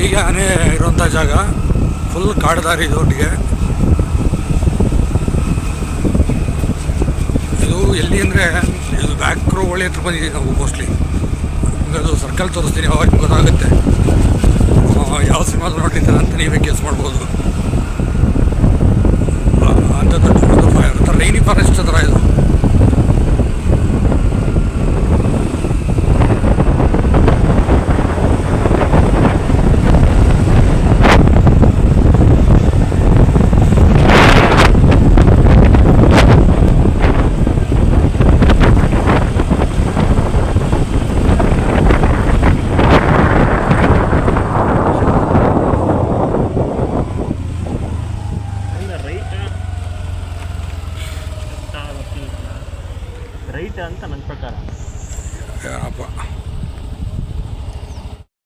ಹೆಚ್ಚಿಗೆ ಆನೆ ಇರುವಂಥ ಜಾಗ. ಫುಲ್ ಕಾಡದಾರಿ ಇದು ಒಟ್ಟಿಗೆ. ಇದು ಎಲ್ಲಿ ಅಂದರೆ ಇದು ಬ್ಯಾಕ್ ಒಳ್ಳೆ ಹತ್ರ ಬಂದಿದ್ದೀವಿ ನಾವು ಮೋಸ್ಟ್ಲಿ ಅದು ಸರ್ಕಲ್ ತೋರಿಸ್ತೀನಿ, ಅವಾಗ ಗೊತ್ತಾಗುತ್ತೆ. ಯಾವ ಸಿನಿಮಾದ ನೋಡ್ತಿದ್ದಾರೆ ಅಂತ ನೀವೇ ಕೇಸ್ ಮಾಡ್ಬೋದು. ರೈಟ್ ಅಂತ ನನ್ನ ಪ್ರಕಾರ.